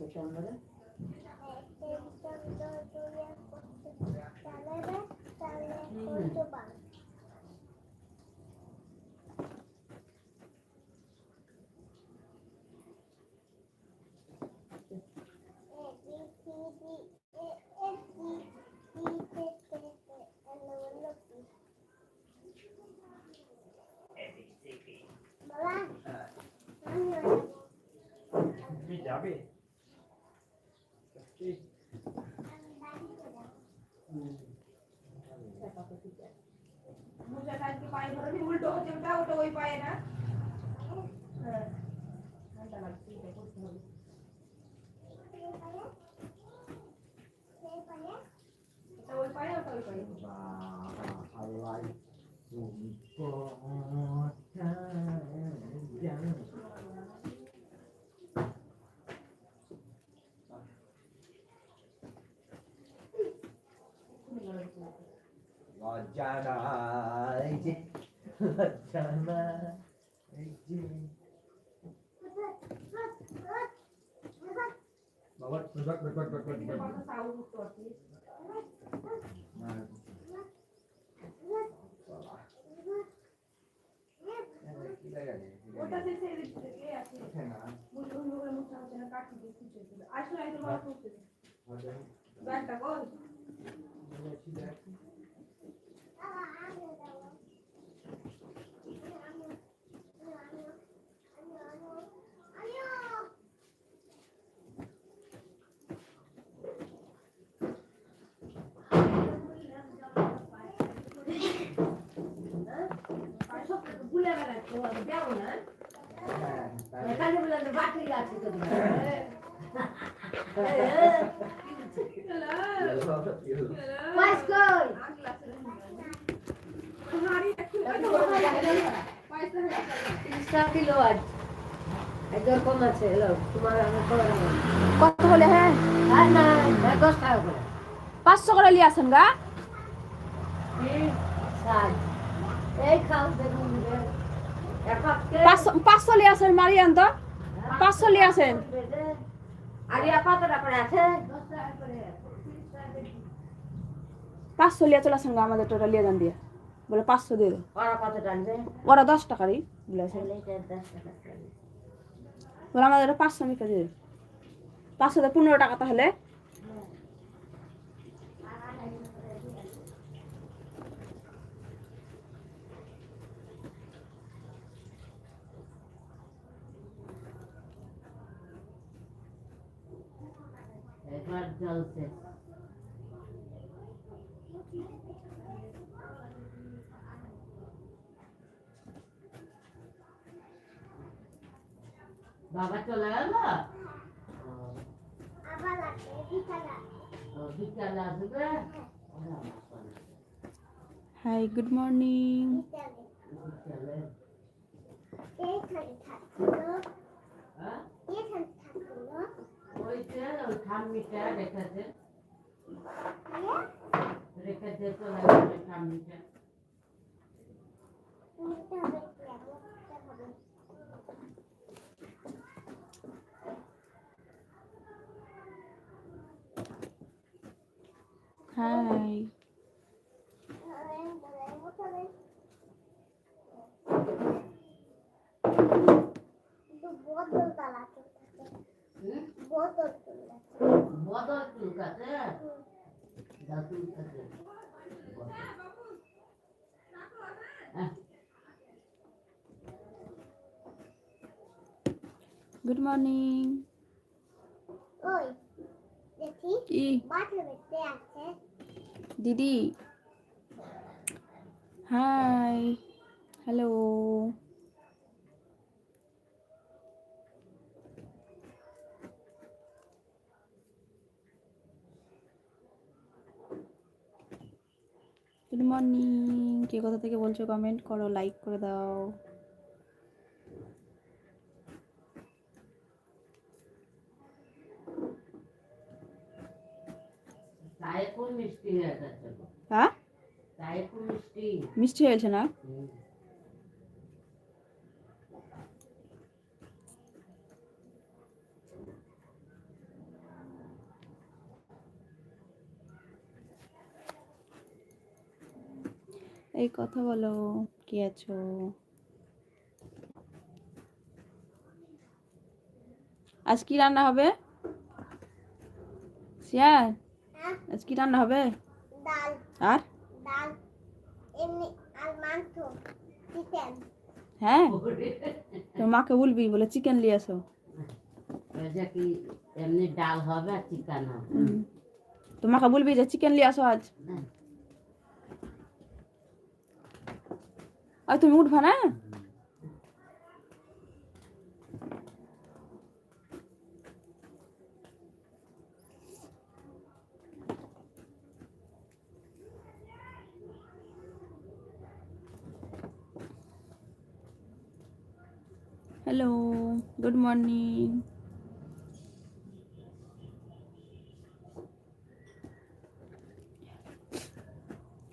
আছে চন্দ্রে কি যাবে কি? মুসা কালকে পায়ে ধরে নি, উল্টো হচ্ছে ওটা ওটা ওই পায়ে না হ্যাঁ ঠান্ডা লাগছে এটা করতে হবে এটা ওই পায়ে ওটা ওই পায়ে আল্লাহ তুমি কোথায় যাও? লজ্জা নাই যে লজ্জা নাই যে বাবা বাবা বাবা বাবা এটা বাবা কত সাউন্ড উঠতে পারছি ওটা সে সে হচ্ছে না কাটি দিয়ে খুঁজে দিল আসলে ব্যাগটা কর Gracias. আজ কম আছে তোমার কত হলে হ্যাঁ? না না, দশ টাকা করে। পাঁচশো করে লিয়ে আসেন গা। পাঁচশো পাঁচশো লিয়ে আসেন মারিয়ান তো। পাঁচশো লিয়ে আসেন। আর ইয়া কতটা করে আছে? পাঁচশো লিয়ে চলে আসেন গা আমাদের টোটা লিয়ে যান দিয়ে। বলে পাঁচশো দিয়ে ওরা দশ টাকারই। বলেছে তাহলে এটা দশ টাকা করে। বলে আমাদের পাঁচশো মিটার দিয়ে দেবে পাঁচশোতে পনেরো টাকা তাহলে একবার জলছে হাই গুড মর্নিং বিকালে হ্যাঁ ওইটা ওই ঠাম্মিটা রেখেছে রেখেছে চলে গেছে ঠাম্মিটা হাই হুম? বদল চুলকাছে যা চুলকাছে হ্যাঁ গুড মর্নিং কি দিদি। Hi hello. গুড মর্নিং কে কোথা থেকে বলছো? কমেন্ট করো লাইক করে দাও। হ্যাঁ মিষ্টি। হয়েছে না? এই কথা বলো কি আছো? আজ কি রান্না হবে? শিয়ার আজ কি রান্না হবে ডাল আর ডাল এমনি আর মাংস চিকেন হ্যাঁ তোর মাকে বলবি বলে চিকেন নিয়ে আসো ওইটা কি এমনি ডাল হবে আর চিকেন হবে হুম। তোর মাকে বলবি যে চিকেন নিয়ে আসো আজ হ্যাঁ। আর তুমি উঠবা না হ্যালো গুড মর্নিং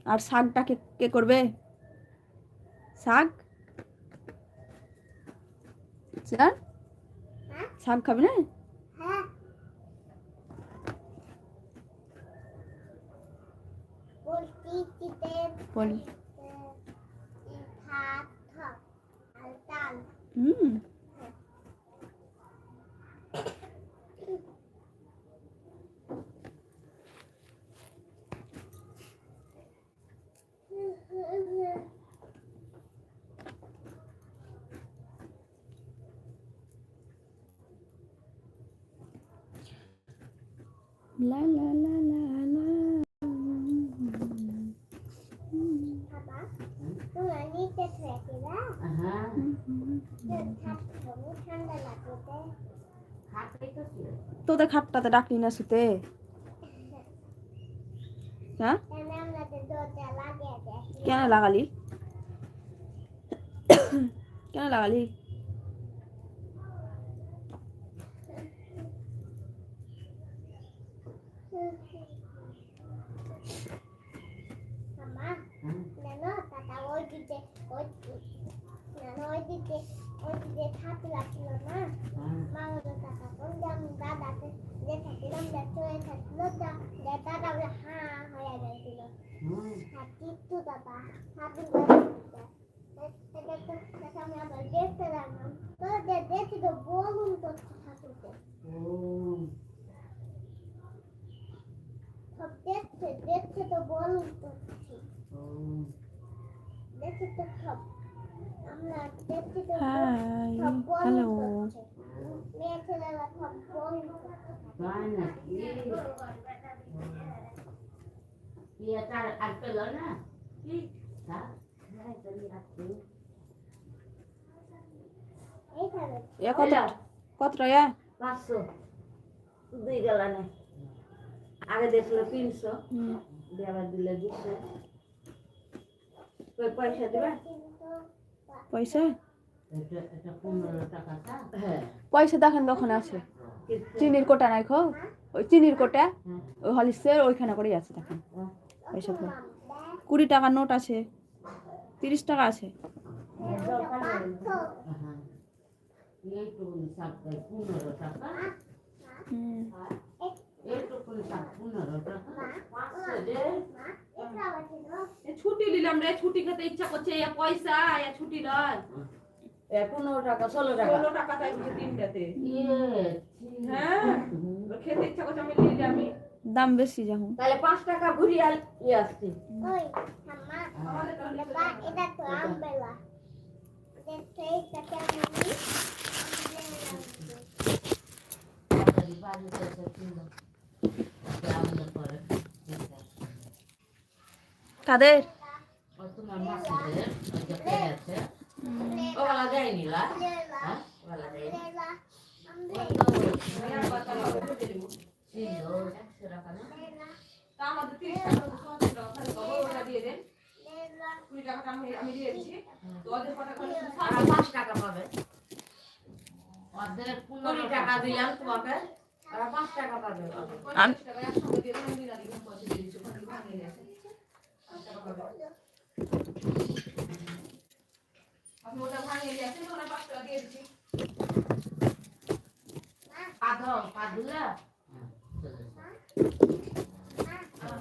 আর শাকটা কে কে করবে? শাক? স্যার? শাক খাবি না? হ্যাঁ বলছি চিকেন বল ভাত আর ডাল হুম লা লা লা লা লা বাবা তোমার নিচে থেকে না হ্যাঁ ঠান্ডা লাগবে খাটেই তো ছিল তোদের খাটটাতে ডাকলি না শুতে হ্যাঁ কেন আমাদের দরজা লাগিয়ে দেখি কেন লাগালি কেন লাগালি মামা হ্যাঁ জানো টাকা ওই দিকে ওই জানো ওই দিকে দেখছি তো বলুন তো দেখছে তো সব। আমরা দেখছি তো হাই সব বলুন হ্যালো করছে মেয়ে ছেলেরা সব বলুন করছে তাই নাকি কি এটা আর পেল না কি তা হ্যাঁ তুমি রাখো এইখানে এ কত কতটা এ পাঁচশো দুই গেলা নেই আগে দেখল তিনশো হুম। দেওয়ার দিলে দুশো ওই পয়সা দেবে কিন্তু পয়সা? হ্যাঁ। পয়সা দেখেন দোকানে আছে? চিনির কোটা নাই খো? ওই চিনির কোটা? ওই হলিসের ওইখানে করেই আছে দেখেন। পয়সা তো কুড়ি টাকার নোট আছে। তিরিশ টাকা আছে। টাকা। হুম। ছুটি নিলাম রে ছুটি খেতে ইচ্ছা করছে এ পয়সা এ ছুটি নয়। পনেরো টাকা ষোলো টাকা। ষোলো টাকা তাই তিনটাতে। ইয়ে হ্যাঁ? খেতে ইচ্ছা করছে আমি নিয়ে যাবি দাম বেশি যখন তাহলে পাঁচ টাকা ঘুরিয়ে আল- আসছি। ওই মামা আমাদের কাছে বাবা এটা তো কুড়ি টাকাটা আমি পাঁচ টাকা তোমাকে আর পাঁচ টাকা পাবে মোটা ভাঙে গেছে ধরা পাঁচটা দিয়ে দিচ্ছি। পা ধর পা ধুলা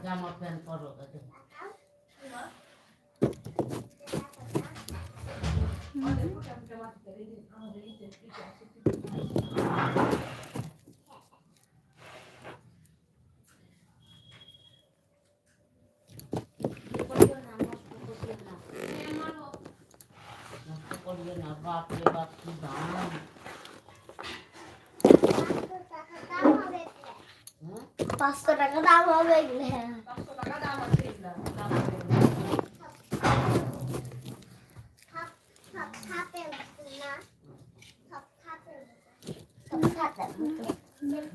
জামা প্যান্ট পরো আমাদের আমাদের নষ্ট করিও না, বাপরে বাপ, কি দাম। হুম? পাঁচশো টাকা দাম হবে এগুলো পাঁচশো টাকা দাম আছে এগুলা দাম আছে। সব সব খাপে না সব খাপে সব খাপে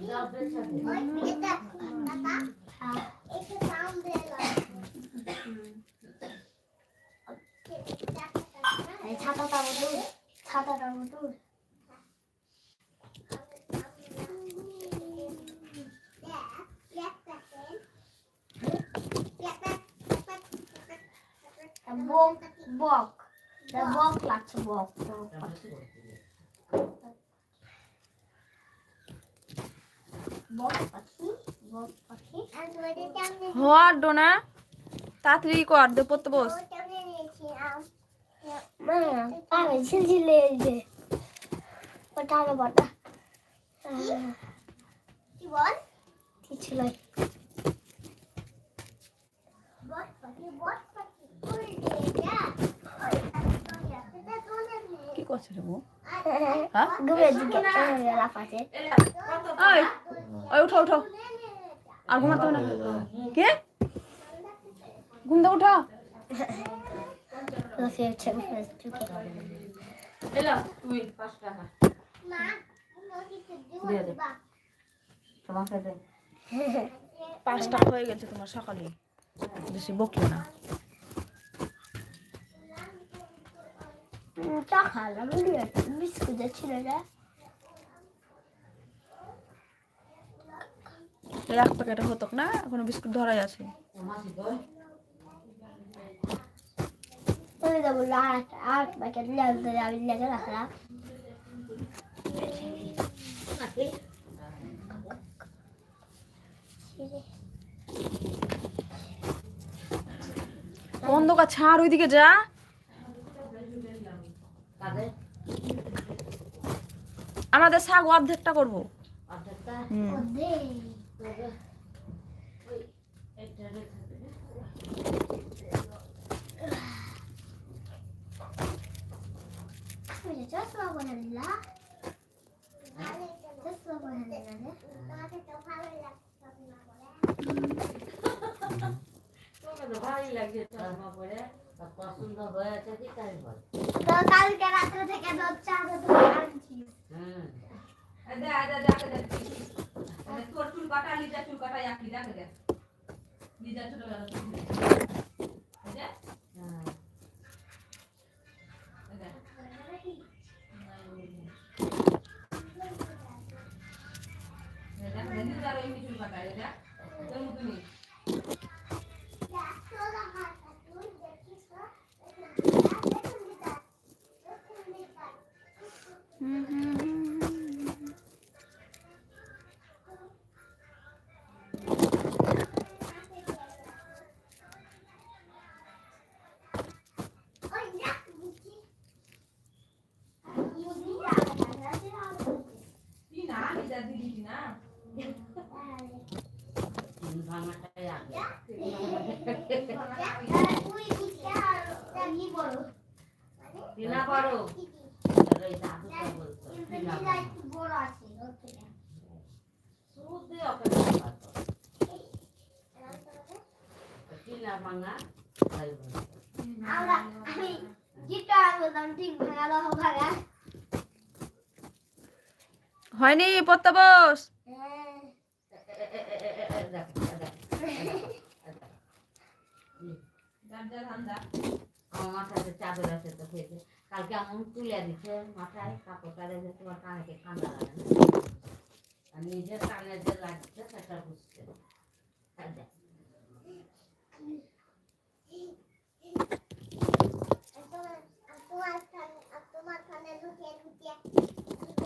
যাও, বেচা দে। ওই এটা টাকা এটা দাম দেলা এই ছাতাটা মতো মতো। বক বক। বক লাগছে, বক। বক পাখি বক পাখি। আর ওইটা কেমনে হওয়ার ডোনা তাড়াতাড়ি কর দে পড়তে বস। আমি ঝিলঝিলে যে ওটা আরও বটা কি করছে রে বউ ঘুরে দিকে লাফাতে ওই ওই উঠো উঠো আর ঘুমাতে না কে ঘুম দে উঠো পাঁচটা হয়ে গেছে তোমার সকালে বেশি বকিও না চা খালাম বিস্কুট ছিল না এক প্যাকেটে হতো না এখনও বিস্কুট ধরাই আছে অন্ধকার ছাড় ওইদিকে যা। আমাদের শাক অর্ধেকটা করব। অর্ধেকটা? হুম ওদের তবে ওই একটা রেখে দে। ওই যে চশমা পরে দিলা চশমা পরে দিলা রে তোকে তো ভালোই লাগছে চশমা পরে। তা পছন্দ হয়েছে কি তাই বল। তো কালকে রাত্রে থেকে দুধ চা দুধ আনছি হুম। এই দে, এই দে, দেখে দে। এই দে, তোর চুল কাটা, লিজার চুল কাটা একই, দেখে চুল। এই দে, হ্যাঁ। এই দে। এই দেখে দে, লিজার ওই চুল কাটা, এই দে। তোর মতনই। কি না, লিজার দিদি কি না? তিন ভাঙাটাই আগে। টিনা বড়। তাহলে এই দাদুটা বলতো, টিনা বড়। শুধু ওকে ব্যবহার করো। টিনা ভাঙা, তাই বলতো। আমরা আমি গিটার বলতাম ঠিক ভাঙালো ভাঙা হয়নি পড়তে বস হ্যাঁ এ, এ, এ, এ, এ, এ, দেখো, এ, দেখো, এ, দেখো, এ, দেখো। যার যার ধান্দা। আমার মাথাতে চাদর আছে তো খেতে কালকে এমন তুলে দিচ্ছে মাথায় কাপড়টা রেখে তোমার কানেকে ঠান্ডা লাগে না নিজের কানে যে লাগছে সেটা বুঝছে দেখ,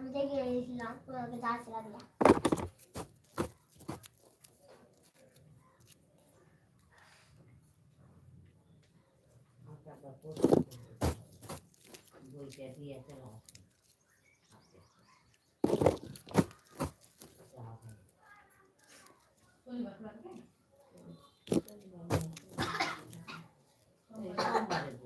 আমি দেখে এনেছিলাম তোমাকে গাছ লাগলাম বইটা দিয়ে চলো Thank.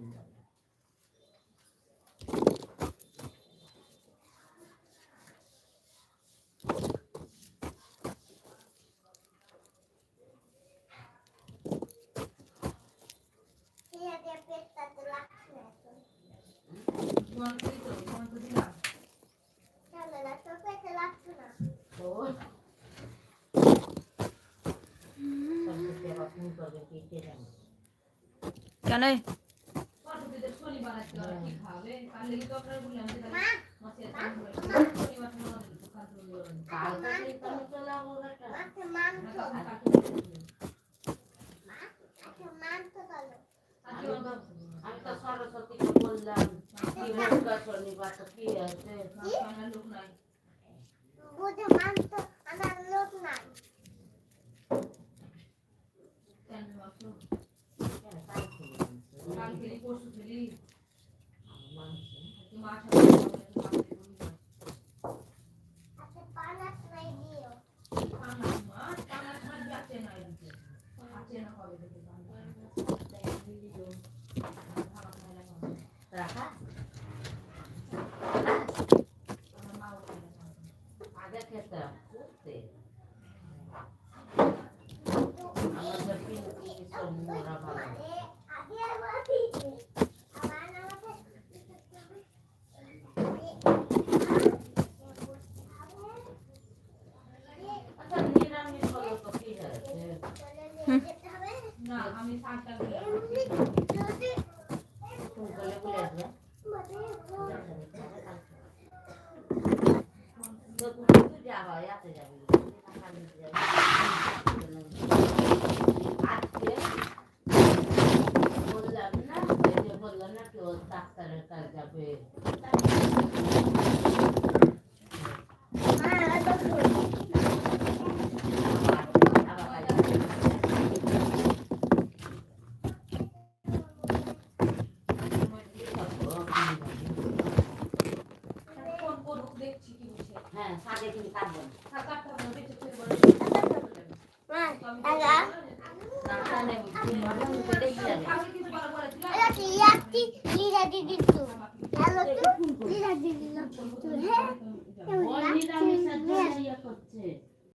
চলে Steve.